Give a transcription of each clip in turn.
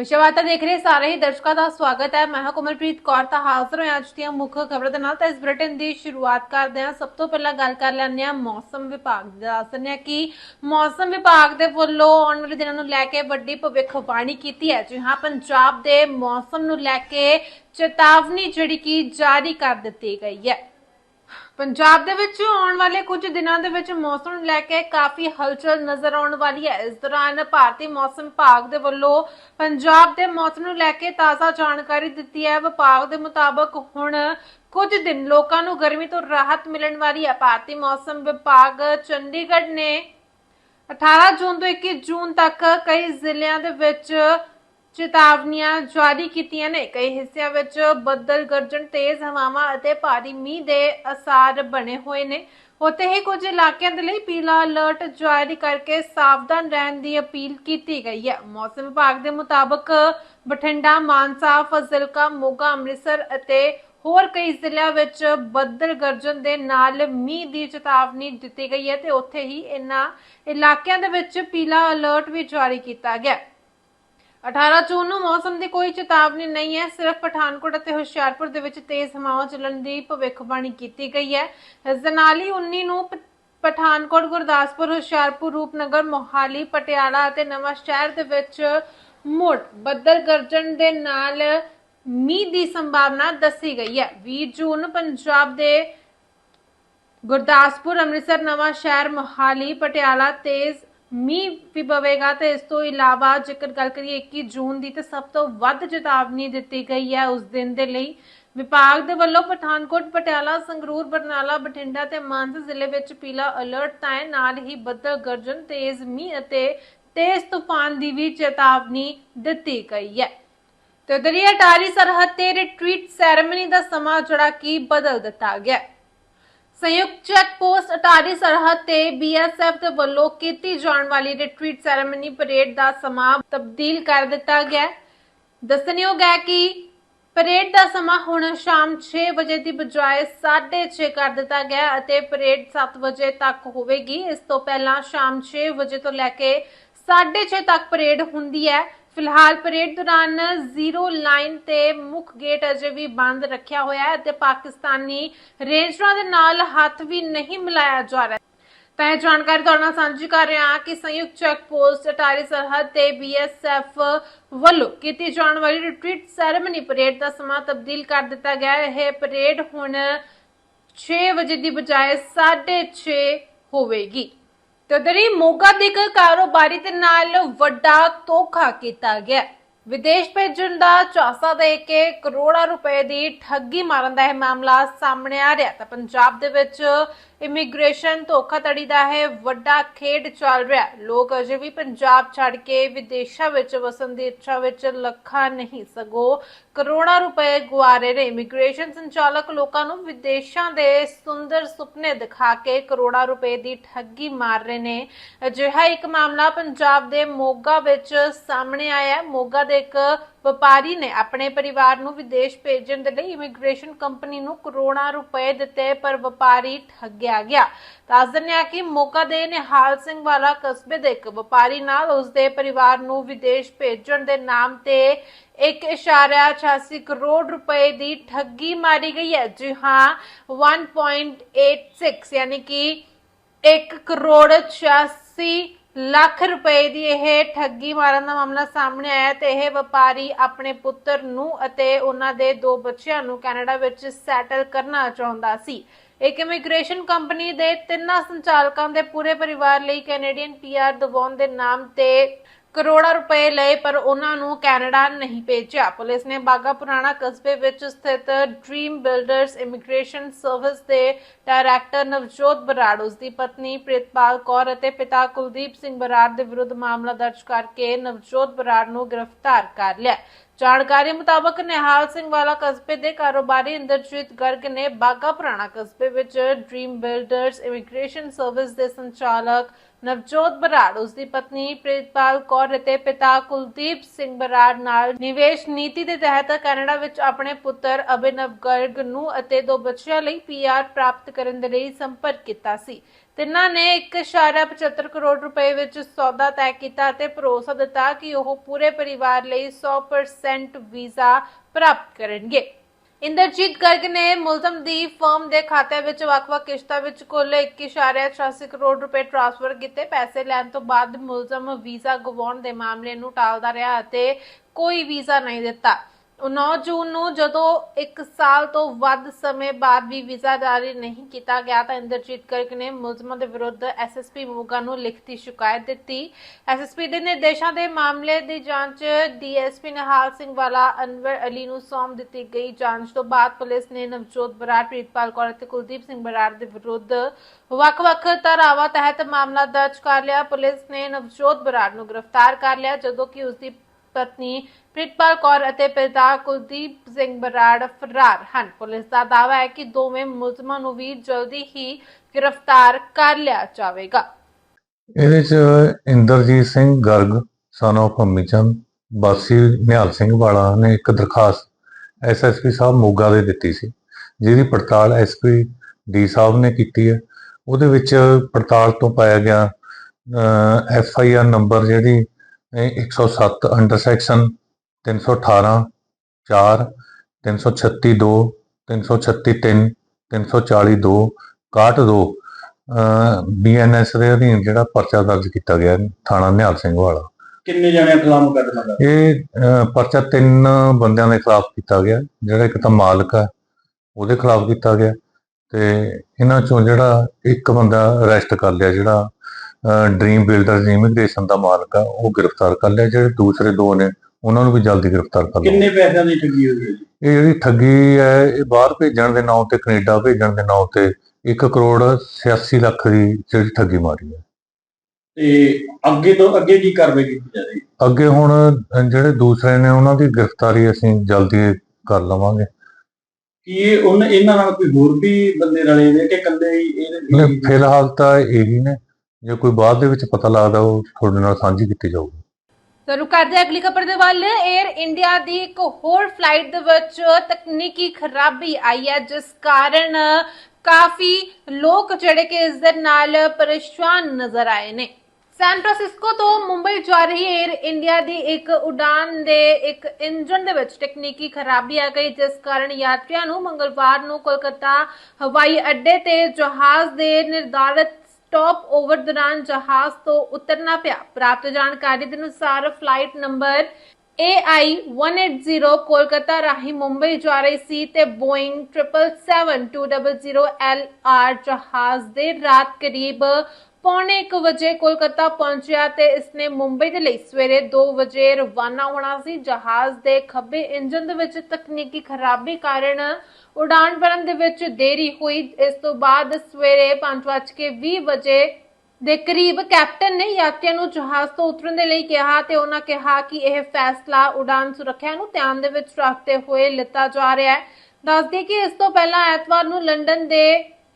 ਵਿਸ਼ਵਾਤਾ ਦੇਖ ਰਹੇ ਸਾਰੇ ਹੀ ਦਰਸ਼ਕਾਂ ਦਾ ਸਵਾਗਤ ਹੈ। ਮੈਂ ਹਾਂ ਕੁਮਲਪ੍ਰੀਤ ਕੌਰ, ਤਾਂ ਹਾਜ਼ਰ ਹਾਂ ਅੱਜ ਦੀਆਂ ਮੁੱਖ ਖਬਰਾਂ ਦੇ ਨਾਲ। ਤਾਂ ਇਸ ਬੁਲੇਟਿਨ ਦੀ ਸ਼ੁਰੂਆਤ ਕਰਦੇ ਹਾਂ। ਸਭ ਤੋਂ ਪਹਿਲਾਂ ਗੱਲ ਕਰ ਲੈਂਦੇ ਹਾਂ ਮੌਸਮ ਵਿਭਾਗ ਦੀ। ਦੱਸ ਦਿੰਦੇ ਹਾਂ ਕਿ ਮੌਸਮ ਵਿਭਾਗ ਦੇ ਵੱਲੋਂ ਆਉਣ ਵਾਲੇ ਦਿਨਾਂ ਨੂੰ ਲੈ ਕੇ ਵੱਡੀ ਭਵਿੱਖਬਾਣੀ ਕੀਤੀ ਹੈ। ਜੀ ਪੰਜਾਬ ਦੇ ਮੌਸਮ ਨੂੰ ਲੈ ਕੇ ਚੇਤਾਵਨੀ ਜਿਹੜੀ ਕਿ ਜਾਰੀ ਕਰ ਦਿੱਤੀ ਗਈ ਹੈ। ਪੰਜਾਬ ਦੇ ਵਿੱਚ ਆਉਣ ਵਾਲੇ ਕੁਝ ਦਿਨਾਂ ਦੇ ਵਿੱਚ ਮੌਸਮ ਨੂੰ ਲੈ ਕੇ ਕਾਫੀ ਹਲਚਲ ਨਜ਼ਰ ਆਉਣ ਵਾਲੀ ਹੈ। ਇਸ ਦੌਰਾਨ ਭਾਰਤੀ ਮੌਸਮ ਵਿਭਾਗ ਦੇ ਵੱਲੋਂ ਪੰਜਾਬ ਦੇ ਮੌਸਮ ਨੂੰ ਲੈ ਕੇ ਤਾਜ਼ਾ ਜਾਣਕਾਰੀ ਦਿੱਤੀ ਹੈ। ਵਿਭਾਗ ਦੇ ਮੁਤਾਬਕ ਹੁਣ ਕੁਝ ਦਿਨ ਲੋਕਾਂ ਨੂੰ ਗਰਮੀ ਤੋਂ ਰਾਹਤ ਮਿਲਣ ਵਾਲੀ ਹੈ। ਭਾਰਤੀ ਮੌਸਮ ਵਿਭਾਗ ਚੰਡੀਗੜ੍ਹ ਨੇ 18 ਜੂਨ ਤੋਂ 21 ਜੂਨ ਤੱਕ ਕਈ ਜ਼ਿਲ੍ਹਿਆਂ ਦੇ ਵਿੱਚ ਚੇਤਾਵਨੀਆਂ ਜਾਰੀ ਕੀਤੀਆਂ ਨੇ। ਕਈ ਹਿੱਸਿਆਂ ਵਿੱਚ ਬੱਦਲ, ਗਰਜਣ, ਤੇਜ਼ ਹਵਾਵਾਂ ਅਤੇ ਭਾਰੀ ਮੀਂਹ ਦੇ ਅਸਾਰ ਬਣੇ ਹੋਏ ਨੇ। ਉੱਥੇ ਹੀ ਕੁਝ ਇਲਾਕਿਆਂ ਦੇ ਲਈ ਪੀਲਾ ਅਲਰਟ ਜਾਰੀ ਕਰਕੇ ਸਾਵਧਾਨ ਰਹਿਣ ਦੀ ਅਪੀਲ ਕੀਤੀ ਗਈ ਹੈ। ਮੌਸਮ ਵਿਭਾਗ ਦੇ ਮੁਤਾਬਕ ਬਠਿੰਡਾ, ਮਾਨਸਾ, ਫਜ਼ਿਲਕਾ, ਮੋਗਾ, ਅੰਮ੍ਰਿਤਸਰ ਅਤੇ ਹੋਰ ਕਈ ਜ਼ਿਲ੍ਹਿਆਂ ਵਿੱਚ ਬੱਦਲ ਗਰਜਨ ਦੇ ਨਾਲ ਮੀਂਹ ਦੀ ਚੇਤਾਵਨੀ ਦਿੱਤੀ ਗਈ ਹੈ ਤੇ ਉੱਥੇ ਹੀ ਇਨ੍ਹਾਂ ਇਲਾਕਿਆਂ ਦੇ ਵਿੱਚ ਪੀਲਾ ਅਲਰਟ ਵੀ ਜਾਰੀ ਕੀਤਾ ਗਿਆ 18 ਜੂਨ ਨੂੰ ਮੌਸਮ ਦੀ ਕੋਈ ਚੇਤਾਵਨੀ ਨਹੀਂ ਹੈ। ਸਿਰਫ ਪਠਾਨਕੋਟ ਅਤੇ ਹੁਸ਼ਿਆਰਪੁਰ ਦੇ ਵਿੱਚ ਤੇਜ਼ ਹਵਾਵਾਂ ਚੱਲਣ ਦੀ ਭਵਿੱਖਬਾਣੀ ਕੀਤੀ ਗਈ ਹੈ। ਇਸ ਦੇ ਨਾਲ ਹੀ 19 ਨੂੰ ਪ- ਪਠਾਨਕੋਟ, ਗੁਰਦਾਸਪੁਰ, ਹੁਸ਼ਿਆਰਪੁਰ, ਰੂਪਨਗਰ, ਮੋਹਾਲੀ, ਪਟਿਆਲਾ ਅਤੇ ਨਵਾਂ ਸ਼ਹਿਰ ਦੇ ਵਿੱਚ ਮੁੜ ਬੱਦਲ ਗਰਜਣ ਦੇ ਨਾਲ ਮੀਂਹ ਦੀ ਸੰਭਾਵਨਾ ਦੱਸੀ ਗਈ ਹੈ। 20 ਜੂਨ ਨੂੰ ਪੰਜਾਬ ਦੇ ਗੁਰਦਾਸਪੁਰ, ਅੰਮ੍ਰਿਤਸਰ, ਨਵਾਂ ਸ਼ਹਿਰ, ਮੋਹਾਲੀ, ਪਟਿਆਲਾ ਤੇਜ਼ ਮੀਂਹ ਵੀ ਪਵੇਗਾ ਤੇ ਇਸ ਤੋਂ ਇਲਾਵਾ ਜੇਕਰ ਗੱਲ ਕਰੀਏ 21 ਜੂਨ ਦੀ ਤੇ ਸਭ ਤੋਂ ਵੱਧ ਚੇਤਾਵਨੀ ਦਿੱਤੀ ਗਈ ਹੈ ਉਸ ਦਿਨ ਦੇ ਲਈ। ਵਿਭਾਗ ਦੇ ਵੱਲੋਂ ਪਠਾਨਕੋਟ, ਪਟਿਆਲਾ, ਸੰਗਰੂਰ, ਬਰਨਾਲਾ, ਬਠਿੰਡਾ ਤੇ ਮਾਨਸਾ ਜ਼ਿਲ੍ਹੇ ਵਿੱਚ ਪੀਲਾ ਅਲਰਟ ਤਾਂ ਨਾਲ ਹੀ ਬੱਦਲ ਗਰਜਨ ਤੇਜ਼ ਮੀਂਹ ਅਤੇ ਤੇਜ਼ ਤੂਫਾਨ ਦੀ ਵੀ ਚੇਤਾਵਨੀ ਦਿੱਤੀ ਗਈ ਹੈ। ਤੇ ਦਰਿਆ ਟਾਰੀ ਸਰਹੱਦ ਤੇ ਰਿਟਰੀਟ ਸੈਰੇਮਨੀ ਦਾ ਸਮਾਂ ਜਿਹੜਾ ਕਿ ਬਦਲ ਦਿੱਤਾ ਗਿਆ ਸੰਯੁਕਤ ਚੈੱਕ ਪੋਸਟ ਅਟਾਰੀ ਸਰਹੱਦ ਤੇ ਬੀਐਸਐਫ ਦੇ ਵੱਲੋਂ ਕੀਤੀ ਜਾਣ ਵਾਲੀ ਰਿਟਰੀਟ ਸੈਰੇਮਨੀ ਪਰੇਡ ਦਾ ਸਮਾਂ ਤਬਦੀਲ ਕਰ ਦਿੱਤਾ ਗਿਆ ਹੈ। ਦੱਸਣਯੋਗ ਹੈ ਕਿ ਪਰੇਡ ਦਾ ਸਮਾਂ ਹੁਣ ਸ਼ਾਮ 6 ਵਜੇ ਦੀ ਬਜਾਏ 6:30 ਕਰ ਦਿੱਤਾ ਗਿਆ ਅਤੇ ਪਰੇਡ 7 ਵਜੇ ਤੱਕ ਹੋਵੇਗੀ ਇਸ ਤੋਂ ਪਹਿਲਾਂ ਸ਼ਾਮ 6 ਵਜੇ ਤੋਂ ਲੈ ਕੇ 6:30 ਤੱਕ ਪਰੇਡ ਹੁੰਦੀ ਹੈ ਫਿਲਹਾਲ ਪਰੇਡ ਦੌਰਾਨ ਜ਼ੀਰੋ ਲਾਈਨ ਤੇ ਮੁੱਖ ਗੇਟ ਅਜੇ ਵੀ ਬੰਦ ਰੱਖਿਆ ਹੋਇਆ ਹੈ ਅਤੇ ਪਾਕਿਸਤਾਨੀ ਰੇਂਜਰਾਂ ਦੇ ਨਾਲ ਹੱਥ ਵੀ ਨਹੀਂ ਮਿਲਾਇਆ ਜਾ ਰਿਹਾ। ਤਾਂ ਇਹ ਜਾਣਕਾਰੀ ਤੁਹਾਡੇ ਨਾਲ ਸਾਂਝੀ ਕਰ ਰਹੇ ਹਾਂ ਕਿ ਸੰਯੁਕਤ ਚੈੱਕ ਪੋਸਟ ਅਟਾਰੀ ਸਰਹੱਦ ਤੇ ਬੀਐਸਐਫ ਵੱਲੋਂ ਕੀਤੀ ਜਾਣ ਵਾਲੀ ਰਿਟਰੀਟ ਸੈਰੇਮਨੀ ਪਰੇਡ ਦਾ ਸਮਾਂ ਤਬਦੀਲ ਕਰ ਦਿੱਤਾ ਗਿਆ ਹੈ। ਇਹ ਪਰੇਡ ਹੁਣ 6 ਵਜੇ ਦੀ ਬਜਾਏ 6:30 ਹੋਵੇਗੀ। ਤੇ ਮੋਗਾ ਦੇ ਇੱਕ ਕਾਰੋਬਾਰੀ ਦੇ ਨਾਲ ਵੱਡਾ ਧੋਖਾ ਕੀਤਾ ਗਿਆ। ਵਿਦੇਸ਼ ਭੇਜਣ ਦਾ ਝਾਂਸਾ ਦੇ ਕੇ ਕਰੋੜਾਂ ਰੁਪਏ ਦੀ ਠੱਗੀ ਮਾਰਨ ਦਾ ਇਹ ਮਾਮਲਾ ਸਾਹਮਣੇ ਆ ਰਿਹਾ। ਤਾਂ ਪੰਜਾਬ ਦੇ ਵਿੱਚ ਇਮੀਗ੍ਰੇਸ਼ਨ ਧੋਖਾਧੜੀ ਦਾ ਹੈ ਵੱਡਾ ਖੇਡ ਚੱਲ ਰਿਹਾ ਲੋਕ ਅਜੇ ਵੀ ਪੰਜਾਬ ਛੱਡ ਕੇ ਵਿਦੇਸ਼ਾਂ ਵਿੱਚ ਵਸਣ ਦੀ ਇੱਛਾ ਵਿੱਚ ਲੱਖਾਂ ਨਹੀਂ, ਸਗੋਂ ਕਰੋੜਾਂ ਰੁਪਏ ਗੁਆ ਰਹੇ ਨੇ। ਇਮੀਗ੍ਰੇਸ਼ਨ ਸੰਚਾਲਕ ਲੋਕਾਂ ਨੂੰ ਵਿਦੇਸ਼ਾਂ ਦੇ ਸੁੰਦਰ ਸੁਪਨੇ ਦਿਖਾ ਕੇ ਕਰੋੜਾਂ ਰੁਪਏ ਦੀ ਠੱਗੀ ਮਾਰ ਰਹੇ ਨੇ। ਅਜਿਹਾ ਇੱਕ ਮਾਮਲਾ ਪੰਜਾਬ ਦੇ ਮੋਗਾ ਵਿੱਚ ਸਾਹਮਣੇ ਆਇਆ ਹੈ। ਮੋਗਾ ਦੇ ਇੱਕ ਵਪਾਰੀ ਨੇ ਆਪਣੇ ਪਰਿਵਾਰ ਨੂੰ ਵਿਦੇਸ਼ ਭੇਜਣ ਦੇ ਲਈ ਇਮੀਗ੍ਰੇਸ਼ਨ ਕੰਪਨੀ ਨੂੰ ਕਰੋੜਾਂ ਰੁਪਏ ਦਿੱਤੇ, ਪਰ ਵਪਾਰੀ ਠੱਗਿਆ। ਗਿਆ। ਦੱਸ ਦਿੰਦੇ ਹਾਂ ਕਿ ਮੋਗਾ ਦੇ ਨਿਹਾਲ ਸਿੰਘ ਵਾਲਾ ਕਸਬੇ ਦੇ ਇੱਕ ਵਪਾਰੀ ਨਾਲ ਉਸ ਦੇ ਪਰਿਵਾਰ ਨੂੰ ਵਿਦੇਸ਼ ਭੇਜਣ ਦੇ ਨਾਮ ਤੇ 1.86 ਕਰੋੜ ਰੁਪਏ ਦੀ ਠੱਗੀ ਮਾਰੀ ਗਈ ਹੈ। ਜੀ ਹਾਂ 1.86 ਯਾਨੀ ਕਿ 1 ਕਰੋੜ 86 ਲੱਖ ਰੁਪਏ ਦੀ ਇਹ ਠੱਗੀ ਮਾਰਨ ਦਾ ਮਾਮਲਾ ਸਾਹਮਣੇ ਆਇਆ ਤੇ ਇਹ ਵਪਾਰੀ ਆਪਣੇ ਪੁੱਤਰ ਨੂੰ ਅਤੇ ਉਹਨਾਂ ਦੇ ਦੋ ਬੱਚਿਆਂ ਨੂੰ ਕੈਨੇਡਾ ਵਿੱਚ ਸੈਟਲ ਕਰਨਾ ਚਾਹੁੰਦਾ ਸੀ। ਇੱਕ ਇਮੀਗ੍ਰੇਸ਼ਨ ਕੰਪਨੀ ਦੇ ਤਿੰਨਾਂ ਸੰਚਾਲਕਾਂ ਦੇ ਪੂਰੇ ਪਰਿਵਾਰ ਲਈ ਕੈਨੇਡੀਅਨ ਪੀਆਰ ਦਿਵਾਉਣ ਦੇ ਨਾਮ ਤੇ ਕਰੋੜਾਂ ਰੁਪਏ ਲਏ, ਪਰ ਉਹਨਾਂ ਨੂੰ ਕੈਨੇਡਾ ਨਹੀਂ ਭੇਜਿਆ। ਪੁਲਿਸ ਨੇ ਬਾਗਾ ਪੁਰਾਣਾ ਕਸਬੇ ਵਿੱਚ ਸਥਿਤ ਡ੍ਰੀਮ ਬਿਲਡਰਸ ਇਮੀਗ੍ਰੇਸ਼ਨ ਸਰਵਿਸ ਦੇ ਡਾਇਰੈਕਟਰ ਨਵਜੋਤ ਬਰਾੜ ਉਸ ਦੀ ਪਤਨੀ ਪ੍ਰਿਤਪਾਲ ਕੌਰ ਅਤੇ ਪਿਤਾ ਕੁਲਦੀਪ ਸਿੰਘ ਬਰਾੜ ਦੇ ਵਿਰੁੱਧ ਮਾਮਲਾ ਦਰਜ ਕਰਕੇ ਨਵਜੋਤ ਬਰਾੜ ਨੂੰ ਗ੍ਰਿਫਤਾਰ ਕਰ ਲਿਆ। ਜਾਣਕਾਰੀ ਮੁਤਾਬਕ ਨਿਹਾਲ ਸਿੰਘ ਵਾਲਾ ਕਸਬੇ ਦੇ ਕਾਰੋਬਾਰੀ ਇੰਦਰਜੀਤ ਗਰਗ ਨੇ ਬਾਗਾ ਪੁਰਾਣਾ ਕਸਬੇ ਵਿੱਚ ਡ੍ਰੀਮ ਬਿਲਡਰਸ ਇਮੀਗ੍ਰੇਸ਼ਨ ਸਰਵਿਸ ਦੇ ਸੰਚਾਲਕ ਨਵਜੋਤ ਬਰਾੜ ਉਸ ਦੀ ਪਤਨੀ ਪ੍ਰੀਤਪਾਲ ਕੌਰ ਅਤੇ ਪਿਤਾ ਕੁਲਦੀਪ ਸਿੰਘ ਬਰਾੜ ਨਾਲ ਨਿਵੇਸ਼ ਨੀਤੀ ਦੇ ਤਹਿਤ ਕੈਨੇਡਾ ਵਿੱਚ ਆਪਣੇ ਪੁੱਤਰ ਅਭਿਨਵ ਗਰਗ ਨੂੰ ਅਤੇ ਦੋ ਬੱਚਿਆਂ ਲਈ ਪੀਆਰ ਪ੍ਰਾਪਤ ਕਰਨ ਦੇ ਲਈ ਸੰਪਰਕ ਕੀਤਾ ਸੀ। ਤਿੰਨਾਂ ਨੇ 1.75 ਕਰੋੜ ਰੁਪਏ ਵਿੱਚ ਸੌਦਾ ਤੈਅ ਕੀਤਾ ਅਤੇ ਭਰੋਸਾ ਦਿੱਤਾ ਕਿ ਉਹ ਪੂਰੇ ਪਰਿਵਾਰ ਲਈ 100% ਵੀਜ਼ਾ ਪ੍ਰਾਪਤ ਕਰਨਗੇ। ਇੰਦਰਜੀਤ ਗਰਗ ਨੇ ਮੁਲਜ਼ਮ ਦੀ ਫਰਮ ਦੇ ਖਾਤੇ ਵਿੱਚ ਵੱਖ-ਵੱਖ ਕਿਸ਼ਤਾਂ ਵਿੱਚ ਕੁੱਲ 1.86 ਕਰੋੜ ਰੁਪਏ ਟ੍ਰਾਂਸਫਰ ਕੀਤੇ। ਪੈਸੇ ਲੈਣ ਤੋਂ ਬਾਅਦ ਮੁਲਜ਼ਮ ਵੀਜ਼ਾ ਗਵਾਉਣ ਦੇ ਮਾਮਲੇ ਨੂੰ ਟਾਲਦਾ ਰਿਹਾ ਅਤੇ ਕੋਈ ਵੀਜ਼ਾ ਨਹੀਂ ਦਿੱਤਾ। 9 ਜੂਨ ਨੂੰ ਜਦੋਂ 1 ਸਾਲ ਤੋਂ ਵੱਧ ਸਮੇਂ ਬਾਅਦ ਵੀ ਵੀਜ਼ਾ ਜਾਰੀ ਨਹੀਂ ਕੀਤਾ ਗਿਆ ਤਾਂ ਇੰਦਰਜੀਤ ਗਰਗ ਨੇ ਮੁਲਜ਼ਮਾਂ ਦੇ ਵਿਰੁੱਧ ਐਸਐਸਪੀ ਮੋਗਾ ਨੂੰ ਲਿਖਤੀ ਸ਼ਿਕਾਇਤ ਦਿੱਤੀ। ਐਸਐਸਪੀ ਦੇ ਨਿਰਦੇਸ਼ਾਂ ਦੇ ਮਾਮਲੇ ਦੀ ਜਾਂਚ ਡੀਐਸਪੀ ਨਿਹਾਲ ਸਿੰਘ ਵਾਲਾ, ਅਨਵਰ ਅਲੀ ਨੂੰ ਸੌਂਪ ਦਿੱਤੀ ਗਈ। ਜਾਂਚ ਤੋਂ ਬਾਅਦ ਪੁਲਿਸ ਨੇ ਨਵਜੋਤ ਬਰਾੜ, ਪ੍ਰੀਤਪਾਲ ਕੌਰ ਅਤੇ ਕੁਲਦੀਪ ਸਿੰਘ ਬਰਾੜ ਦੇ ਵਿਰੁੱਧ ਵੱਖ-ਵੱਖ ਧਾਰਾਵਾਂ ਤਹਿਤ ਮਾਮਲਾ ਦਰਜ ਕਰ ਲਿਆ। ਪੁਲਿਸ ਨੇ ਨਵਜੋਤ ਬਰਾੜ ਨੂੰ ਗ੍ਰਿਫਤਾਰ ਕਰ ਲਿਆ, ਜਦੋਂ ਕਿ ਉਸ ਦੀ ਪਤਨੀ ਪ੍ਰਿਤਪਾਲ ਕੌਰ ਅਤੇ ਪਿਤਾ ਕੁਲਦੀਪ ਸਿੰਘ ਬਰਾੜ ਫਰਾਰ ਹਨ। ਪੁਲਿਸ ਦਾ ਦਾਅਵਾ ਹੈ ਕਿ ਦੋਵੇਂ ਮੁਲਜ਼ਮਾਂ ਨੂੰ ਵੀ ਜਲਦੀ ਹੀ ਗ੍ਰਿਫਤਾਰ ਕਰ ਲਿਆ ਜਾਵੇਗਾ। ਇਹਦੇ ਚ ਇੰਦਰਜੀਤ ਸਿੰਘ ਗਰਗ, son of ਅੰਮੀ ਚੰਦ ਨਿਹਾਲ ਸਿੰਘ ਵਾਲਾ ਨੇ ਇੱਕ ਦਰਖਾਸਤ ਐਸਐਸਪੀ ਸਾਹਿਬ ਮੋਗਾ ਦੇ ਦਿੱਤੀ ਸੀ, ਜਿਹਦੀ ਪੜਤਾਲ ਐਸਪੀ ਡੀ ਸਾਹਿਬ ਨੇ ਕੀਤੀ ਹੈ। ਉਹਦੇ ਵਿੱਚ ਪੜਤਾਲ ਤੋਂ ਪਾਇਆ ਗਿਆ ਐਫ ਨੰਬਰ ਜਿਹੜੀ ਇਹ 107 ਅੰਡਰ ਸੈਕਸ਼ਨ 318 4 336 2 336 3 340 2 61 2 ਬੀਐਨਐਸ ਦੇ ਅਧੀਨ ਜਿਹੜਾ ਪਰਚਾ ਦਰਜ ਕੀਤਾ ਗਿਆ ਥਾਣਾ ਨਿਹਾਲ ਸਿੰਘ ਵਾਲਾ। ਕਿੰਨੇ ਜਣਿਆਂ ਖਿਲਾਫ ਮੁਕੱਦਮਾ ਦਰਜ? ਇਹ ਪਰਚਾ ਤਿੰਨ ਬੰਦਿਆਂ ਦੇ ਖਿਲਾਫ ਕੀਤਾ ਗਿਆ ਜਿਹੜਾ ਇੱਕ ਤਾਂ ਮਾਲਕ ਹੈ ਉਹਦੇ ਖਿਲਾਫ ਕੀਤਾ ਗਿਆ ਤੇ ਇਹਨਾਂ ਚੋਂ ਜਿਹੜਾ ਇੱਕ ਬੰਦਾ ਅਰੈਸਟ ਕਰ ਲਿਆ ਜਿਹੜਾ ਡ੍ਰੀਮ ਬਿਲਡਰ ਇਮੀਗ੍ਰੇਸ਼ਨ ਦਾ ਮਾਲਕ ਆ ਉਹ ਗ੍ਰਿਫਤਾਰ ਕਰ ਲਿਆ ਜਿਹੜੇ ਦੂਸਰੇ ਦੋ ਨੇ ਉਹਨਾਂ ਨੂੰ ਵੀ ਜਲਦੀ ਗ੍ਰਿਫਤਾਰ ਕਰ ਲਿਆ। ਕਿੰਨੇ ਪੈਸਿਆਂ ਦੀ ਠੱਗੀ ਹੋਈ ਹੈ ਜੀ? ਇਹ ਜਿਹੜੀ ਠੱਗੀ ਹੈ ਇਹ ਬਾਹਰ ਭੇਜਣ ਦੇ ਨਾਂ ਤੇ ਕੈਨੇਡਾ ਭੇਜਣ ਦੇ ਨਾਂ ਤੇ 1 ਕਰੋੜ 86 ਲੱਖ ਦੀ ਜਿਹੜੀ ਠੱਗੀ ਮਾਰੀ ਹੈ। ਤੇ ਅੱਗੇ ਤੋਂ ਅੱਗੇ ਕੀ ਕਾਰਵਾਈ ਕੀਤੀ ਜਾ ਰਹੀ ਹੈ? ਅੱਗੇ ਹੁਣ ਜਿਹੜੇ ਦੂਸਰੇ ਨੇ ਉਹਨਾਂ ਦੀ ਗ੍ਰਿਫਤਾਰੀ ਅਸੀਂ ਜਲਦੀ ਕਰ ਲਵਾਂਗੇ। ਕੀ ਇਹ ਉਹਨਾਂ ਇਹਨਾਂ ਨਾਲ ਕੋਈ ਹੋਰ ਵੀ ਬੰਦੇ ਰਲੇ ਨੇ ਕਿ ਇਕੱਲੇ ਹੀ ਇਹਦੇ ਫਿਲਹਾਲ ਤਾਂ ਇਹੀ ਨੇ। ਜੇ ਕੋਈ ਬਾਅਦ ਦੇ ਵਿੱਚ ਪਤਾ ਲੱਗਦਾ ਉਹ ਤੁਹਾਡੇ ਨਾਲ ਸਾਂਝੀ ਕੀਤੀ ਜਾਊਗੀ। ਤੁਹਾਨੂੰ ਕਰਦੇ ਹਾਂ ਅਗਲੀ ਖਬਰ ਦੇ ਵੱਲ 에ਅਰ ਇੰਡੀਆ ਦੀ ਇੱਕ ਹੋਰ ਫਲਾਈਟ ਦੇ ਵਿੱਚ ਤਕਨੀਕੀ ਖਰਾਬੀ ਆਈ ਹੈ, ਜਿਸ ਕਾਰਨ ਕਾਫੀ ਲੋਕ ਜਿਹੜੇ ਕਿ ਇਸ ਦੇ ਨਾਲ ਪਰੇਸ਼ਾਨ ਨਜ਼ਰ ਆਏ ਨੇ। ਸੈਨ ਫਰਾਂਸਿਸਕੋ ਤੋਂ ਮੁੰਬਈ ਜਾ ਰਹੀ 에ਅਰ ਇੰਡੀਆ ਦੀ ਇੱਕ ਉਡਾਨ ਦੇ ਇੱਕ ਇੰਜਨ ਦੇ ਵਿੱਚ ਤਕਨੀਕੀ ਖਰਾਬੀ ਆ ਗਈ, ਜਿਸ ਕਾਰਨ ਯਾਤਰੀਆਂ ਨੂੰ ਮੰਗਲਵਾਰ ਨੂੰ ਕੋਲਕਾਤਾ ਹਵਾਈ ਅੱਡੇ ਤੇ ਜਹਾਜ਼ ਦੇ ਨਿਰਧਾਰਤ ਸਟਾਪ ਓਵਰ ਦੌਰਾਨ ਜਹਾਜ਼ ਤੋਂ ਉਤਰਨਾ ਪਿਆ। ਪ੍ਰਾਪਤ ਜਾਣਕਾਰੀ ਦੇ ਅਨੁਸਾਰ ਫਲਾਈਟ ਨੰਬਰ AI 180 ਕੋਲਕਾਤਾ ਰਾਹੀਂ ਮੁੰਬਈ ਜਾ ਰਹੀ ਸੀ ਤੇ ਬੋਇੰਗ 777-200 LR ਜਹਾਜ਼ ਦੇ ਰਾਤ ਕਰੀਬ ਪੌਣੇ 1 ਵਜੇ ਕੋਲਕਾਤਾ ਪਹੁੰਚਿਆ ਤੇ ਇਸਨੇ ਮੁੰਬਈ ਦੇ ਲਈ ਸਵੇਰੇ 2 ਵਜੇ ਰਵਾਨਾ ਹੋਣਾ ਸੀ। ਜਹਾਜ਼ ਦੇ ਖੱਬੇ ਇੰਜਨ ਦੇ ਵਿੱਚ ਤਕਨੀਕੀ ਖਰਾਬੀ ਕਾਰਨ ਉਡਾਨ ਭਰਨ ਦੇ ਵਿੱਚ ਦੇਰੀ ਹੋਈ। ਇਸ ਤੋਂ ਬਾਅਦ ਸਵੇਰੇ 5:20 ਵਜੇ ਦੇ ਕਰੀਬ ਕੈਪਟਨ ਨੇ ਯਾਤਰੀਆਂ ਨੂੰ ਜਹਾਜ਼ ਤੋਂ ਉਤਰਨ ਦੇ ਲਈ ਕਿਹਾ ਤੇ ਉਹਨਾਂ ਕਿਹਾ ਕਿ ਇਹ ਫੈਸਲਾ ਉਡਾਨ ਸੁਰੱਖਿਆ ਨੂੰ ਧਿਆਨ ਦੇ ਵਿੱਚ ਰੱਖਦੇ ਹੋਏ ਲਿੱਤਾ ਜਾ ਰਿਹਾ ਹੈ। ਦੱਸਦੇ ਕਿ ਇਸ ਤੋਂ ਪਹਿਲਾਂ ਐਤਵਾਰ ਨੂੰ ਲੰਡਨ ਦੇ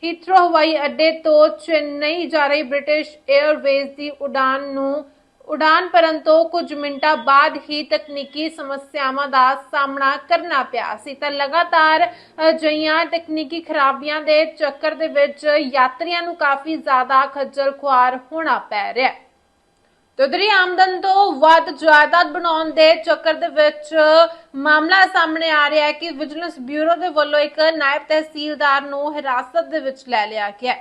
ਹੀਥਰੋ ਹਵਾਈ ਅੱਡੇ ਤੋਂ ਚੇਨਈ ਜਾ ਰਹੀ ਬ੍ਰਿਟਿਸ਼ 에ਅਰਵੇਜ਼ ਦੀ ਉਡਾਨ ਨੂੰ, ਉਡਾਨ ਭਰਨ ਤੋਂ ਕੁਝ ਮਿੰਟਾਂ ਬਾਅਦ ਹੀ ਤਕਨੀਕੀ ਸਮੱਸਿਆਵਾਂ ਦਾ ਸਾਹਮਣਾ ਕਰਨਾ ਪਿਆ ਸੀ। ਤਾਂ ਲਗਾਤਾਰ ਅਜਿਹੀਆਂ ਤਕਨੀਕੀ ਖਰਾਬੀਆਂ ਦੇ ਚੱਕਰ ਦੇ ਵਿੱਚ ਯਾਤਰੀਆਂ ਨੂੰ ਕਾਫੀ ਜ਼ਿਆਦਾ ਖੱਜਲ ਖੁਆਰ ਹੋਣਾ ਪੈ ਰਿਹਾ ਹੈ। ਤੁਦਰੀ ਆਮਦਨ ਤੋਂ ਵੱਧ ਜਾਇਦਾਦ ਬਣਾਉਣ ਦੇ ਚੱਕਰ ਦੇ ਵਿੱਚ ਮਾਮਲਾ ਸਾਹਮਣੇ ਆ ਰਿਹਾ ਹੈ ਕਿ ਵਿਜੀਲੈਂਸ ਬਿਊਰੋ ਦੇ ਵੱਲੋਂ ਇੱਕ ਨਾਇਬ ਤਹਿਸੀਲਦਾਰ ਨੂੰ ਹਿਰਾਸਤ ਦੇ ਵਿੱਚ ਲੈ ਲਿਆ ਗਿਆ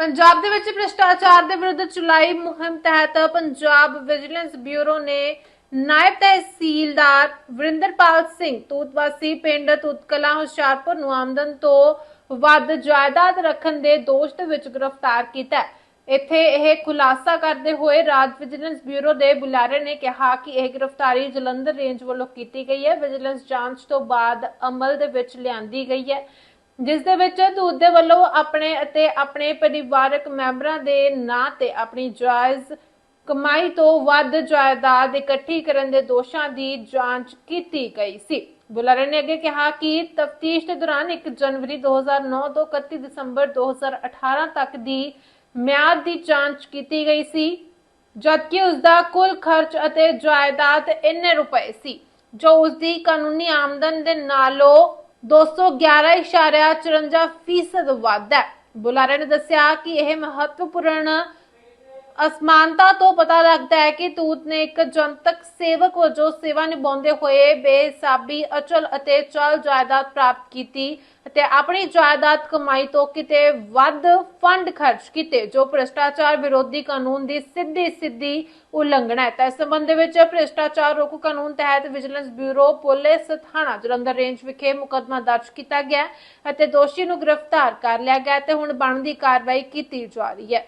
ਪੰਜਾਬ ਦੇ ਵਿੱਚ ਭ੍ਰਿਸ਼ਟਾਚਾਰ ਦੇ ਵਿਰੁੱਧ ਚਲਾਈ ਮੁਹਿੰਮ ਤਹਿਤ ਪੰਜਾਬ ਵਿਜੀਲੈਂਸ ਬਿਊਰੋ ਨੇ ਨਾਇਬ ਤਹਿਸੀਲਦਾਰ ਵਰਿੰਦਰਪਾਲ ਸਿੰਘ, ਤੂਤਵਾਸੀ ਪਿੰਡ ਤੂਤਕਲਾ, ਹੁਸ਼ਿਆਰਪੁਰ ਨੂੰ ਆਮਦਨ ਤੋਂ ਵੱਧ ਜਾਇਦਾਦ ਰੱਖਣ ਦੇ ਦੋਸ਼ ਦੇ ਵਿੱਚ ਗ੍ਰਿਫਤਾਰ ਕੀਤਾ ਹੈ। ਇੱਥੇ ਇਹ ਖੁਲਾਸਾ ਕਰਦੇ ਹੋਏ ਰਾਜ ਵਿਜੀਲੈਂਸ ਬਿਊਰੋ ਦੇ ਬੁਲਾਰੇ ਨੇ ਕਿਹਾ ਕਿ ਇਹ ਗ੍ਰਿਫਤਾਰੀ ਜਲੰਧਰ ਰੇਂਜ ਵੱਲੋਂ ਕੀਤੀ ਗਈ ਹੈ। ਵਿਜੀਲੈਂਸ ਜਾਂਚ ਤੋਂ ਬਾਅਦ ਅਮਲ ਦੇ ਵਿੱਚ ਲਿਆਂਦੀ ਗਈ ਹੈ। ਜਿਸ ਦੇ ਵਿੱਚ ਦੂਤ ਦੇ ਵੱਲੋਂ ਆਪਣੇ ਅਤੇ ਆਪਣੇ ਪਰਿਵਾਰਕ ਮੈਂਬਰਾਂ ਦੇ ਨਾਂ ਤੇ ਆਪਣੀ ਜਾਇਜ਼ ਕਮਾਈ ਤੋਂ ਵੱਧ ਜਾਇਦਾਦ ਇਕੱਠੀ ਕਰਨ ਦੇ ਦੋਸ਼ਾਂ ਦੀ ਜਾਂਚ ਕੀਤੀ ਗਈ ਸੀ। ਬੁਲਾਰੇ ਨੇ ਅੱਗੇ ਕਿਹਾ ਕਿ ਤਫਤੀਸ਼ ਦੇ ਦੌਰਾਨ 1 ਜਨਵਰੀ 2009 ਤੋਂ 31 ਦਸੰਬਰ 2018 ਤੱਕ ਦੀ ਮਿਆਦ ਦੀ ਜਾਂਚ ਕੀਤੀ ਗਈ ਸੀ, ਜਦਕਿ ਉਸ ਦਾ ਕੁੱਲ ਖਰਚ ਅਤੇ ਜਾਇਦਾਦ ਇੰਨੇ ਰੁਪਏ ਸੀ, ਜੋ ਉਸ ਦੀ ਕਾਨੂੰਨੀ ਆਮਦਨ ਦੇ ਨਾਲੋਂ 211.54% ਵੱਧ ਹੈ। ਬੁਲਾਰੇ ਨੇ ਦੱਸਿਆ ਕਿ ਇਹ ਮਹੱਤਵਪੂਰਨ ਅਸਮਾਨਤਾ ਤੋਂ ਪਤਾ ਲੱਗਦਾ ਹੈ ਕਿ ਤੂਤ ਨੇ ਇੱਕ ਜਨਤਕ ਸੇਵਕ ਵਜੋਂ ਸੇਵਾ ਨਿਭਾਉਂਦੇ ਹੋਏ ਬੇਸਾਬੀ ਅਚਲ ਅਤੇ ਚਲ ਜਾਇਦਾਦ ਪ੍ਰਾਪਤ ਕੀਤੀ ਅਤੇ ਆਪਣੀ ਜਾਇਦਾਦ ਕਮਾਈ ਤੋਂ ਕਿਤੇ ਵੱਧ ਫੰਡ ਖਰਚ ਕੀਤੇ, ਜੋ ਭ੍ਰਿਸ਼ਟਾਚਾਰ ਵਿਰੋਧੀ ਕਾਨੂੰਨ ਦੀ ਸਿੱਧੀ ਸਿੱਧੀ ਉਲੰਘਣਾ ਹੈ। ਤਾਂ ਇਸ ਸੰਬੰਧ ਵਿੱਚ ਭ੍ਰਿਸ਼ਟਾਚਾਰ ਰੋਕੂ ਕਾਨੂੰਨ ਤਹਿਤ ਵਿਜੀਲੈਂਸ ਬਿਊਰੋ, ਪੁਲਿਸ, ਥਾਣਾ ਜਲੰਧਰ ਰੇਂਜ ਵਿਖੇ ਮੁਕੱਦਮਾ ਦਰਜ ਕੀਤਾ ਗਿਆ ਅਤੇ ਦੋਸ਼ੀ ਨੂੰ ਗ੍ਰਿਫਤਾਰ ਕਰ ਲਿਆ ਗਿਆ ਤੇ ਹੁਣ ਬਣਦੀ ਕਾਰਵਾਈ ਕੀਤੀ ਜਾ ਰਹੀ ਹੈ।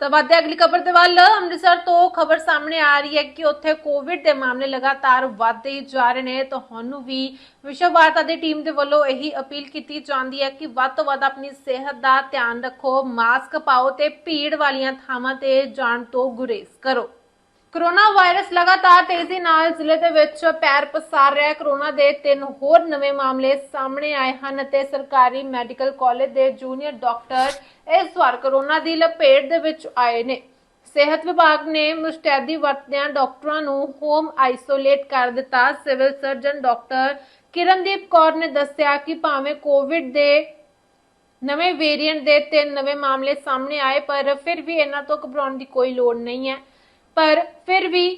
ਤਾਂ ਵਧਦੇ ਅਗਲੀ ਖਬਰ ਦੇ ਵੱਲ, ਅੰਮ੍ਰਿਤਸਰ ਤੋਂ ਖਬਰ ਸਾਹਮਣੇ ਆ ਰਹੀ ਹੈ ਕਿ ਉੱਥੇ ਕੋਵਿਡ ਦੇ ਮਾਮਲੇ ਲਗਾਤਾਰ ਵਧਦੇ ਜਾ ਰਹੇ ਨੇ। ਤੁਹਾਨੂੰ ਵੀ ਵਿਸ਼ਵ ਵਾਰਤਾ ਦੀ ਟੀਮ ਦੇ ਵੱਲੋਂ ਇਹੀ ਅਪੀਲ ਕੀਤੀ ਜਾਂਦੀ ਹੈ ਕਿ ਵੱਧ ਤੋਂ ਵੱਧ ਆਪਣੀ ਸਿਹਤ ਦਾ ਧਿਆਨ ਰੱਖੋ, ਮਾਸਕ ਪਾਓ ਤੇ ਭੀੜ ਵਾਲੀਆਂ ਥਾਵਾਂ ਤੇ ਜਾਣ ਤੋਂ ਗੁਰੇਜ਼ ਕਰੋ। ਕਰੋਨਾ ਵਾਇਰਸ ਲਗਾਤਾਰ ਤੇਜ਼ੀ ਨਾਲ ਜ਼ਿਲ੍ਹੇ ਦੇ ਵਿੱਚ ਪੈਰ ਪਸਾਰ ਰਿਹਾ ਹੈ। ਕਰੋਨਾ ਦੇ ਤਿੰਨ ਹੋਰ ਨਵੇਂ ਮਾਮਲੇ ਸਾਹਮਣੇ ਆਏ ਹਨ ਅਤੇ ਸਰਕਾਰੀ ਮੈਡੀਕਲ ਕਾਲਜ ਦੇ ਜੂਨੀਅਰ ਡਾਕਟਰ ਇਸ ਵਾਰ ਕਰੋਨਾ ਦੀ ਲਪੇਟ ਦੇ ਵਿੱਚ ਆਏ ਨੇ। ਸਿਹਤ ਵਿਭਾਗ ਨੇ ਮੁਸਤੈਦੀ ਵਰਤਦਿਆਂ ਡਾਕਟਰਾਂ ਨੂੰ ਹੋਮ ਆਈਸੋਲੇਟ ਕਰ ਦਿੱਤਾ। Civil surgeon doctor Kirandeep Kaur ਨੇ ਦੱਸਿਆ ਕਿ ਭਾਵੇਂ ਕੋਵਿਡ ਦੇ ਨਵੇਂ ਵੇਰੀਐਂਟ ਦੇ ਤਿੰਨ ਨਵੇਂ ਮਾਮਲੇ ਸਾਹਮਣੇ ਆਏ, ਪਰ ਫਿਰ ਵੀ ਇਹਨਾਂ ਤੋਂ ਘਬਰਾਉਣ ਦੀ ਕੋਈ ਲੋੜ ਨਹੀਂ ਹੈ। ਪਰ ਫਿਰ ਵੀ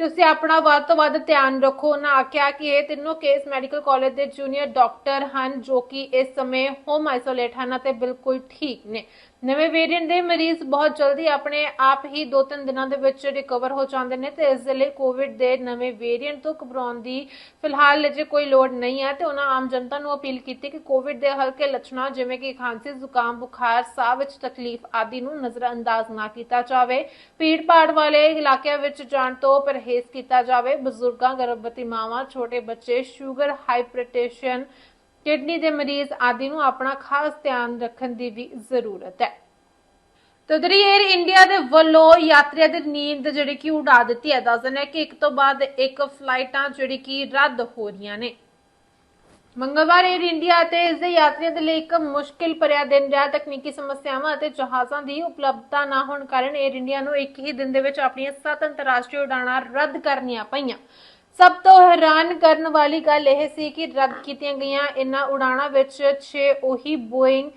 ਤੁਸੀਂ ਆਪਣਾ ਵੱਧ ਤੋਂ ਵੱਧ ਧਿਆਨ ਰੱਖੋ। ਨਾ ਆਖਿਆ ਕਿ ਇਹ ਤਿੰਨੋਂ ਕੇਸ ਮੈਡੀਕਲ ਕਾਲਜ ਦੇ ਜੂਨੀਅਰ ਡਾਕਟਰ ਹਨ ਜੋ ਕਿ ਇਸ ਸਮੇਂ ਹੋਮ ਆਈਸੋਲੇਟ ਹਨ ਅਤੇ ਬਿਲਕੁਲ ਠੀਕ ਨੇ। ਨਵੇਂ ਵੇਰੀਐਂਟ ਦੇ ਮਰੀਜ਼ ਬਹੁਤ ਜਲਦੀ ਆਪਣੇ ਆਪ ਹੀ 2-3 ਦਿਨਾਂ ਦੇ ਵਿੱਚ ਰਿਕਵਰ ਹੋ ਜਾਂਦੇ ਨੇ ਤੇ ਇਸ ਦੇ ਲਈ ਕੋਵਿਡ ਦੇ ਨਵੇਂ ਵੇਰੀਐਂਟ ਤੋਂ ਘਬਰਾਉਣ ਦੀ ਫਿਲਹਾਲ ਅਜੇ ਕੋਈ ਲੋੜ ਨਹੀਂ ਹੈ ਤੇ ਉਹਨਾਂ ਆਮ ਜਨਤਾ ਨੂੰ ਅਪੀਲ ਕੀਤੀ ਕਿ ਕੋਵਿਡ ਦੇ ਹਲਕੇ ਲੱਛਣਾਂ ਜਿਵੇਂ ਕਿ ਖਾਂਸੀ, ਜ਼ੁਕਾਮ, ਬੁਖਾਰ, ਸਾਹ ਵਿੱਚ ਤਕਲੀਫ ਆਦਿ ਨੂੰ ਨਜ਼ਰਅੰਦਾਜ਼ ਨਾ ਕੀਤਾ ਜਾਵੇ। ਭੀੜ ਭਾੜ ਵਾਲੇ ਇਲਾਕਿਆਂ ਵਿੱਚ ਜਾਣ ਤੋਂ ਪਰਹੇਜ਼ ਕੀਤਾ ਜਾਵੇ। ਬਜ਼ੁਰਗਾਂ, ਗਰਭਵਤੀ ਮਾਵਾਂ, ਛੋਟੇ ਬੱਚੇ, ਸ਼ੂਗਰ, ਹਾਈਪਰਟੈਂਸ਼ਨ ਕਿਡਨੀ ਦੇ ਮਰੀਜ਼ ਆਦਿ ਨੂੰ ਆਪਣਾ ਖਾਸ ਧਿਆਨ ਰੱਖਣ ਦੀ ਵੀ ਜ਼ਰੂਰਤ ਹੈ। ਤਦਰੀ 에ਅਰ ਇੰਡੀਆ ਦੇ ਵੱਲੋਂ ਯਾਤਰੀਆਂ ਦੀ ਨੀਂਦ ਜਿਹੜੀ ਕਿ ਉਡਾ ਦਿੱਤੀ ਹੈ। ਦੱਸਣ ਹੈ ਕਿ ਇੱਕ ਤੋਂ ਬਾਅਦ ਇੱਕ ਫਲਾਈਟਾਂ ਜਿਹੜੀ ਕਿ ਰੱਦ ਹੋ ਰਹੀਆਂ ਨੇ। ਮੰਗਲਵਾਰ ਏਅਰ ਇੰਡੀਆ ਤੇ ਇਸ ਦੇ ਯਾਤਰੀਆਂ ਦੇ ਲਈ ਇੱਕ ਮੁਸ਼ਕਿਲ ਭਰਿਆ ਦਿਨ ਰਿਹਾ। ਤਕਨੀਕੀ ਸਮੱਸਿਆਵਾਂ ਅਤੇ ਜਹਾਜ਼ਾਂ ਦੀ ਉਪਲਬਧਤਾ ਨਾ ਹੋਣ ਕਾਰਨ ਏਅਰ ਇੰਡੀਆ ਨੂੰ ਇੱਕ ਹੀ ਦਿਨ ਦੇ ਵਿੱਚ ਆਪਣੀਆਂ 7 ਅੰਤਰਰਾਸ਼ਟਰੀ ਉਡਾਣਾਂ ਰੱਦ ਕਰਨੀਆਂ ਪਈਆਂ। ਸਭ ਤੋਂ ਹੈਰਾਨ ਕਰਨ ਵਾਲੀ ਗੱਲ ਇਹ ਸੀ ਕਿ ਰੱਦ ਕੀਤੀਆਂ ਗਈਆਂ ਇਨ੍ਹਾਂ ਉਡਾਣਾਂ ਵਿੱਚ 6 ਉਹੀ ਬੋਇੰਗ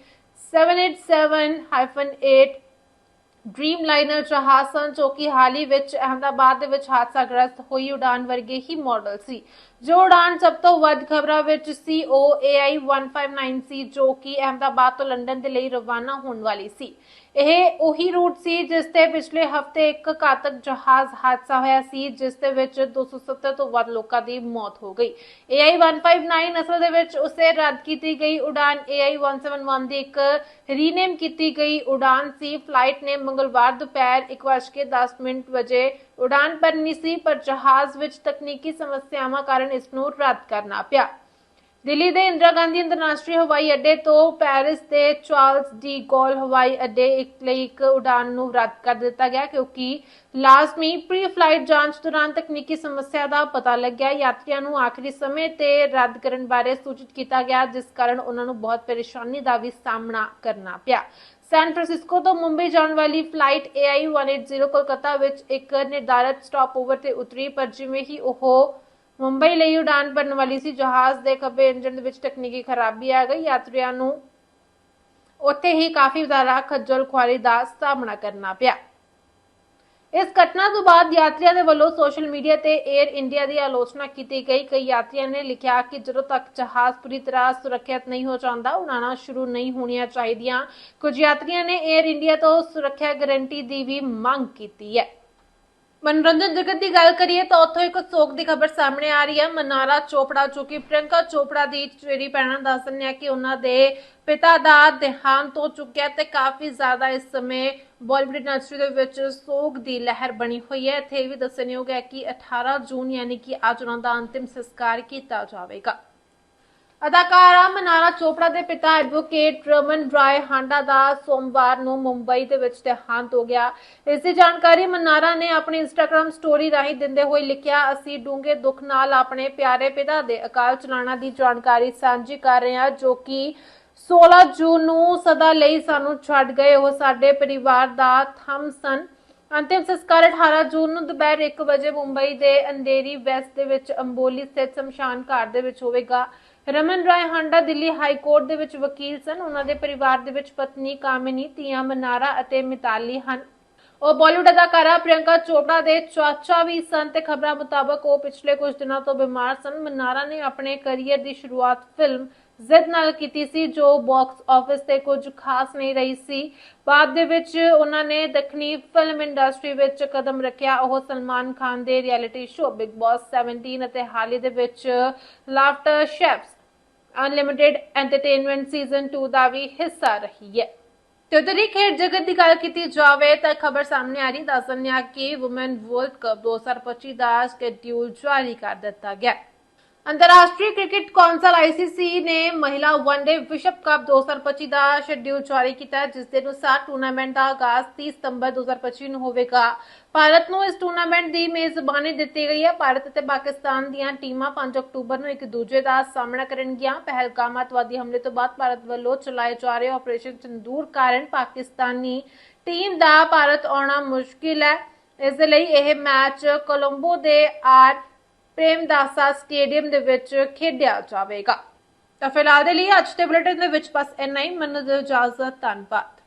787-8 ਡ੍ਰੀਮ ਲਾਈਨਰ ਜਹਾਜ਼ ਸਨ ਜੋ ਕਿ ਹਾਲ ਹੀ ਵਿੱਚ ਅਹਮਦਾਬਾਦ ਦੇ ਵਿੱਚ ਹਾਦਸਾਗ੍ਰਸਤ ਹੋਈ ਉਡਾਨ ਵਰਗੇ ਹੀ ਮਾਡਲ ਸੀ। ਜੋ ਉਡਾਨ ਸਭ ਤੋਂ ਵੱਧ ਖਬਰਾਂ ਵਿੱਚ ਸੀ 159 ਸੀ, ਜੋ ਕਿ ਅਹਮਦਾਬਾਦ ਤੋਂ ਲੰਡਨ ਦੇ ਲਈ ਰਵਾਨਾ ਹੋਣ ਵਾਲੀ ਸੀ। ਇਹ ਉਹੀ ਰੂਟ ਸੀ, ਜਿਸ ਤੇ ਪਿਛਲੇ ਹਫ਼ਤੇ ਇੱਕ ਘਾਤਕ ਜਹਾਜ਼ ਹਾਦਸਾ ਹੋਇਆ ਸੀ, ਜਿਸ ਦੇ ਵਿੱਚ 270 ਤੋਂ ਵੱਧ ਲੋਕਾਂ ਦੀ ਮੌਤ ਹੋ ਗਈ। AI 159 ਅਸਲ ਦੇ ਵਿੱਚ ਉਸੇ ਰੱਦ ਕੀਤੀ ਗਈ ਉਡਾਨ AI 171 ਦੀ ਇੱਕ ਰੀਨੇਮ ਕੀਤੀ ਗਈ ਉਡਾਨ ਸੀ। ਫਲਾਈਟ ਨੇ ਮੰਗਲਵਾਰ ਦੁਪਹਿਰ 1:10 ਮਿੰਟ ਵਜੇ ਉਡਾਨ ਭਰਨੀ ਸੀ, ਪਰ ਜਹਾਜ਼ ਵਿੱਚ ਤਕਨੀਕੀ ਸਮੱਸਿਆਵਾਂ ਕਾਰਨ ਇਸ ਨੂੰ ਰੱਦ ਕਰਨਾ ਪਿਆ। ਦਿੱਲੀ ਦੇ ਇੰਦਰਾ ਗਾਂਧੀ ਅੰਤਰਰਾਸ਼ਟਰੀ ਹਵਾਈ ਅੱਡੇ ਤੋਂ ਪੈਰਿਸ ਦੇ ਚਾਰਲਸ ਡੀ ਗੋਲ ਹਵਾਈ ਅੱਡੇ ਇੱਕ ਲਈ ਇੱਕ ਉਡਾਨ ਨੂੰ ਰੱਦ ਕਰ ਦਿੱਤਾ ਗਿਆ, ਕਿਉਂਕਿ ਲਾਜ਼ਮੀ ਪ੍ਰੀ ਫਲਾਈਟ ਜਾਂਚ ਦੌਰਾਨ ਤਕਨੀਕੀ ਸਮੱਸਿਆ ਦਾ ਪਤਾ ਲੱਗਿਆ। ਯਾਤਰੀਆਂ ਨੂੰ ਆਖਰੀ ਸਮੇਂ ਤੇ ਰੱਦ ਕਰਨ ਬਾਰੇ ਸੂਚਿਤ ਕੀਤਾ ਗਿਆ, ਜਿਸ ਕਾਰਨ ਉਹਨਾਂ ਨੂੰ ਬਹੁਤ ਪਰੇਸ਼ਾਨੀ ਦਾ ਵੀ ਸਾਹਮਣਾ ਕਰਨਾ ਪਿਆ। ਸੈਨ ਫਰਾਂਸਿਸਕੋ ਤੋਂ ਮੁੰਬਈ ਜਾਣ ਵਾਲੀ ਫਲਾਈਟ AI 180 ਕੋਲਕਾਤਾ ਵਿੱਚ ਇੱਕ ਨਿਰਧਾਰਤ ਸਟਾਪਓਵਰ ਤੇ ਉਤਰੀ, ਪਰ ਜਿਵੇਂ ਹੀ ਉਹ ਮੁੰਬਈ ਲਈ ਉਡਾਨ ਭਰਨ ਵਾਲੀ ਸੀ, ਜਹਾਜ਼ ਦੇ ਖੱਬੇ ਇੰਜਨ ਦੇ ਵਿੱਚ ਤਕਨੀਕੀ ਖਰਾਬੀ ਆ ਗਈ। ਯਾਤਰੀਆਂ ਨੂੰ ਉੱਥੇ ਹੀ ਕਾਫੀ ਜ਼ਿਆਦਾ ਖੱਜਲ ਖੁਆਰੀ ਦਾ ਸਾਹਮਣਾ ਕਰਨਾ ਪਿਆ। ਇਸ ਘਟਨਾ ਤੋਂ ਬਾਅਦ ਯਾਤਰੀਆਂ ਦੇ ਵੱਲੋਂ ਸੋਸ਼ਲ ਮੀਡੀਆ ਤੇ 에ਅਰ ਇੰਡੀਆ ਦੀ ਆਲੋਚਨਾ ਕੀਤੀ ਗਈ। ਕਈ ਯਾਤਰੀਆਂ ਨੇ ਲਿਖਿਆ ਕਿ ਜਦੋਂ ਤੱਕ ਜਹਾਜ਼ ਪੂਰੀ ਤਰ੍ਹਾਂ ਸੁਰੱਖਿਅਤ ਨਹੀਂ ਹੋ ਜਾਂਦਾ, ਉਡਾਣਾਂ ਸ਼ੁਰੂ ਨਹੀਂ ਹੋਣੀਆਂ ਚਾਹੀਦੀਆਂ। ਕੁਝ ਯਾਤਰੀਆਂ ਨੇ 에ਅਰ ਇੰਡੀਆ ਤੋਂ ਸੁਰੱਖਿਆ ਗਾਰੰਟੀ ਦੀ ਵੀ ਮੰਗ ਕੀਤੀ ਹੈ। ਮਨੋਰੰਜਨ ਜਗਤ ਦੀ ਗੱਲ ਕਰੀਏ ਤਾਂ ਉੱਥੋਂ ਇੱਕ ਸੋਗ ਦੀ ਖਬਰ ਸਾਹਮਣੇ ਆ ਰਹੀ ਹੈ। ਮਨਾਰਾ ਚੋਪੜਾ, ਜੋ ਕਿ ਪ੍ਰਿਯੰਕਾ ਚੋਪੜਾ ਦੀ ਜਿਹੜੀ ਭੈਣਾਂ ਦੱਸ ਰਹੀਆਂ ਹੈ ਕਿ ਉਹਨਾਂ ਦੇ ਪਿਤਾ ਦਾ ਦੇਹਾਂਤ ਹੋ ਚੁੱਕਿਆ ਤੇ ਕਾਫੀ ਜ਼ਿਆਦਾ ਇਸ ਸਮੇਂ ਬਾਲੀਵੁੱਡ ਇੰਡਸਟਰੀ ਦੇ ਵਿੱਚ ਸੋਗ ਦੀ ਲਹਿਰ ਬਣੀ ਹੋਈ ਹੈ। ਇੱਥੇ ਵੀ ਦੱਸਣਯੋਗ ਹੈ ਕਿ 18 ਜੂਨ ਯਾਨੀ ਕਿ ਅੱਜ ਉਹਨਾਂ ਦਾ ਅੰਤਿਮ ਸੰਸਕਾਰ ਕੀਤਾ ਜਾਵੇਗਾ। ਅਦਾਕਾਰਾ ਮਨਾਰਾ ਚੋਪੜਾ ਦੇ ਪਿਤਾ ਐਡਵੋਕੇਟ ਰਮਨ ਰਾਏ ਹਾਂਡਾ ਦਾ ਸੋਮਵਾਰ ਨੂੰ ਮੁੰਬਈ ਦੇ ਵਿੱਚ ਦੇਹਾਂਤ ਹੋ ਗਿਆ। ਇਸ ਦੀ ਜਾਣਕਾਰੀ ਮਨਾਰਾ ਨੇ ਆਪਣੀ ਇੰਸਟਾਗ੍ਰam ਸਟੋਰੀ ਰਾਹੀਂ ਦਿੰਦੇ ਹੋਏ ਲਿਖਿਆ, ਅਸੀਂ ਡੂੰਘੇ ਦੁੱਖ ਨਾਲ ਆਪਣੇ ਪਿਆਰੇ ਪਿਤਾ ਦੇ ਅਕਾਲ ਚਲਾਣਾ ਦੀ ਜਾਣਕਾਰੀ ਸਾਂਝੀ ਕਰ ਰਹੇ ਹਾਂ, ਜੋ ਕਿ 16 ਜੂਨ ਨੂੰ ਸਦਾ ਲਈ ਸਾਨੂੰ ਛੱਡ ਗਏ ਉਹ ਸਾਡੇ ਪਰਿਵਾਰ ਦਾ ਥੰਮ ਸਨ। ਅੰਤਿਮ ਸੰਸਕਾਰ 18 ਜੂਨ ਨੂੰ ਦੁਪਹਿਰ 1 ਵਜੇ ਮੁੰਬਈ ਦੇ ਅੰਧੇਰੀ ਵੈਸਟ ਦੇ ਵਿੱਚ ਅੰਬੋਲੀ ਸਥਿਤ ਸ਼ਮਸ਼ਾਨ ਘਾਟ ਦੇ ਵਿੱਚ ਹੋਵੇਗਾ। ਰਮਨ ਰਾਏ ਹਾਂਡਾ ਦਿੱਲੀ ਹਾਈ ਕੋਰਟ ਦੇ ਵਿੱਚ ਵਕੀਲ ਸਨ। ਉਹਨਾਂ ਦੇ ਪਰਿਵਾਰ ਦੇ ਵਿੱਚ ਪਤਨੀ ਕਾਮਿਨੀ, ਧੀਆਂ ਮਨਾਰਾ ਅਤੇ ਮਿਤਾਲੀ ਹਨ। ਉਹ ਬਾਲੀਵੁੱਡ ਅਦਾਕਾਰਾ ਪ੍ਰਿਯੰਕਾ ਚੋਪੜਾ ਦੇ ਚਾਚਾ ਵੀ ਸਨ ਤੇ ਖਬਰਾਂ ਮੁਤਾਬਕ ਉਹ ਪਿਛਲੇ ਕੁਝ ਦਿਨਾਂ ਤੋਂ ਬਿਮਾਰ ਸਨ। ਮਨਾਰਾ ਨੇ ਆਪਣੇ ਕੈਰੀਅਰ ਦੀ ਸ਼ੁਰੂਆਤ ਫਿਲਮ ਜ਼ਿੱਦ ਨਾਲ ਕੀਤੀ ਸੀ, ਜੋ ਬਾਕਸ ਆਫਿਸ ਤੇ ਕੁਝ ਖਾਸ ਨਹੀਂ ਰਹੀ ਸੀ। ਬਾਅਦ ਦੇ ਵਿੱਚ ਉਹਨਾਂ ਨੇ ਦੱਖਣੀ ਫਿਲਮ ਇੰਡਸਟਰੀ ਵਿੱਚ ਕਦਮ ਰੱਖਿਆ। ਉਹ ਸਲਮਾਨ ਖਾਨ ਦੇ ਰਿਐਲਿਟੀ ਸ਼ੋਅ ਬਿਗ ਬਾਸ 17 ਅਤੇ ਹਾਲੀ ਦੇ ਵਿੱਚ laughter chefs unlimited entertainment season 2 ਦਾ ਵੀ ਹਿੱਸਾ ਰਹੀ ਹੈ। ਤੇ ਉਧਰੀ ਖੇਡ ਜਗਤ ਦੀ ਗੱਲ ਕੀਤੀ ਜਾਵੇ ਤਾਂ ਖਬਰ ਸਾਹਮਣੇ ਆ ਰਹੀ। ਦੱਸ ਦਿੰਦੇ ਹਾਂ ਕਿ ਵੂਮਨ ਵਰਲਡ ਕੱਪ 2025 ਦਾ ਸ਼ਡਿਊਲ ਜਾਰੀ ਕਰ ਦਿੱਤਾ ਗਿਆ। ਅੰਤਰਰਾਸ਼ਟਰੀ ਕ੍ਰਿਕਟ ਕੌਂਸਲ ICC ਨੇ ਮਹਿਲਾ ਵਨਡੇ ਵਿਸ਼ਵ ਕੱਪ 2025 ਦਾ ਸ਼ਡਿਊਲ ਜਾਰੀ ਕੀਤਾ ਹੈ, ਜਿਸ ਦੇ ਅਨੁਸਾਰ ਟੂਰਨਾਮੈਂਟ ਦਾ ਆਗਾਜ਼ 30 ਸਤੰਬਰ 2025 ਨੂੰ ਹੋਵੇਗਾ। ਭਾਰਤ ਨੂੰ ਇਸ ਟੂਰਨਾਮੈਂਟ ਦੀ ਮੇਜ਼ਬਾਨੀ ਦਿੱਤੀ ਗਈ ਹੈ। ਭਾਰਤ ਅਤੇ ਪਾਕਿਸਤਾਨ ਦੀਆਂ ਟੀਮਾਂ 5 ਅਕਤੂਬਰ ਨੂੰ ਇੱਕ ਦੂਜੇ ਦਾ ਸਾਹਮਣਾ ਕਰਨਗੀਆਂ। ਪਹਿਲਗਾਮ ਅਤਵਾਦੀ ਹਮਲੇ ਤੋਂ ਬਾਅਦ ਭਾਰਤ ਵੱਲੋਂ ਚਲਾਏ ਜਾ ਰਹੇ ਆਪਰੇਸ਼ਨ ਚੰਦੂਰ ਕਾਰਨ ਪਾਕਿਸਤਾਨੀ ਟੀਮ ਦਾ ਭਾਰਤ ਆਉਣਾ ਮੁਸ਼ਕਿਲ ਹੈ। ਇਸ ਦੇ ਲਈ ਇਹ match Colombo they are ਪ੍ਰੇਮਦਾਸਾ stadium ਦੇ ਵਿੱਚ ਖੇਡਿਆ ਜਾਵੇਗਾ। ਤਾਂ ਫਿਲਹਾਲ ਦੇ ਲਈ ਅੱਜ ਦੇ ਬੁਲੇਟਿਨ ਦੇ ਵਿੱਚ ਬਸ ਇੰਨਾ ਹੀ। ਮੈਨੂੰ ਦਿਓ ਇਜਾਜ਼ਤ। ਧੰਨਵਾਦ।